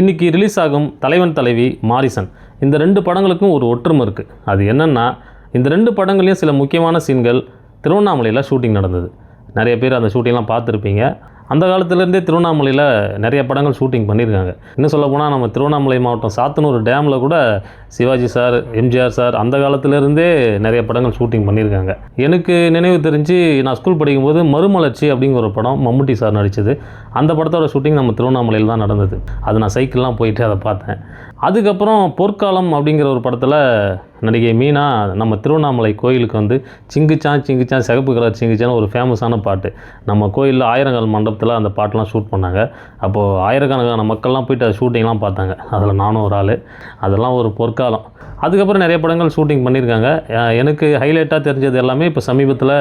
இன்றைக்கி ரிலீஸ் ஆகும் தலைவன் தலைவி மாரிசன். இந்த ரெண்டு படங்களுக்கும் ஒரு ஒற்றுமை இருக்குது அது என்னென்னா இந்த ரெண்டு படங்களையும் சில முக்கியமான சீன்கள் திருவண்ணாமலையில் ஷூட்டிங் நடந்தது. நிறைய பேர் அந்த ஷூட்டிங்லாம் பார்த்துருப்பீங்க. அந்த காலத்துலேருந்தே திருவண்ணாமலையில் நிறைய படங்கள் ஷூட்டிங் பண்ணியிருக்காங்க. இன்னும் சொல்ல போனால் நம்ம திருவண்ணாமலை மாவட்டம் சாத்தனூர் டேமில் கூட சிவாஜி சார் எம்ஜிஆர் சார் அந்த காலத்துலேருந்தே நிறைய படங்கள் ஷூட்டிங் பண்ணியிருக்காங்க. எனக்கு நினைவு தெரிஞ்சு நான் ஸ்கூல் படிக்கும்போது மறுமலர்ச்சி அப்படிங்கிற ஒரு படம் மம்முட்டி சார் நடித்தது அந்த படத்தோட ஷூட்டிங் நம்ம திருவண்ணாமலையில் தான் நடந்தது. அது நான் சைக்கிள்லாம் போயிட்டு அதை பார்த்தேன். அதுக்கப்புறம் பொற்காலம் அப்படிங்கிற ஒரு படத்தில் நடிகை மீனா நம்ம திருவண்ணாமலை கோயிலுக்கு வந்து சிங்குச்சான் சிங்குச்சான் சிகப்பு கலர் சிங்குச்சான் ஒரு ஃபேமஸான பாட்டு. நம்ம கோயிலில் ஆயிரங்கால் மண்டபத்தில் அந்த பாட்டெலாம் ஷூட் பண்ணாங்க. அப்போது ஆயிரக்கணக்கான மக்கள்லாம் போயிட்டு அது ஷூட்டிங்லாம் பார்த்தாங்க. அதில் நானும் ஒரு ஆள். அதெல்லாம் ஒரு பொற்காலம். அதுக்கப்புறம் நிறைய படங்கள் ஷூட்டிங் பண்ணியிருக்காங்க. எனக்கு ஹைலைட்டாக தெரிஞ்சது எல்லாமே இப்போ சமீபத்தில்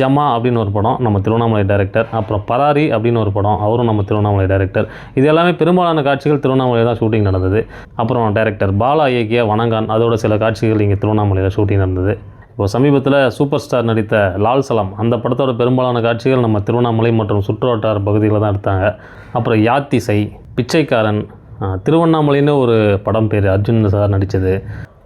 ஜமா அப்படின்னு ஒரு படம் நம்ம திருவண்ணாமலை டேரக்டர் அப்புறம் பராரி அப்படின்னு ஒரு படம் அவரும் நம்ம திருவண்ணாமலை டேரக்டர் இது எல்லாமே பெரும்பாலான காட்சிகள் திருவண்ணாமலை தான் ஷூட்டிங் நடந்தது. அப்புறம் டேரக்டர் பாலா இயக்கிய வணங்கான் அதோட சில காட்சிகள் இங்கே திருவண்ணாமலையில் ஷூட்டிங் நடந்தது. இப்போ சமீபத்தில் சூப்பர் ஸ்டார் நடித்த லால் சலாம் அந்த படத்தோட பெரும்பாலான காட்சிகள் நம்ம திருவண்ணாமலை மற்றும் சுற்றுவட்டார பகுதியில் தான் எடுத்தாங்க. அப்புறம் யாத்திசை பிச்சைக்காரன் திருவண்ணாமலைன்னு ஒரு படம் பேர் அர்ஜுன் சார் நடித்தது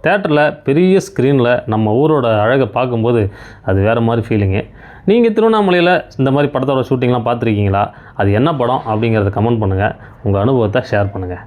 தேட்டரில் பெரிய ஸ்க்ரீனில் நம்ம ஊரோட அழகை பார்க்கும்போது அது வேறு மாதிரி ஃபீலிங்கு நீங்கள் திருவண்ணாமலையில் இந்த மாதிரி படத்தோட ஷூட்டிங்லாம் பார்த்துருக்கீங்களா? அது என்ன படம் அப்படிங்கிறத கமெண்ட் பண்ணுங்கள் உங்கள் அனுபவத்தை ஷேர் பண்ணுங்கள்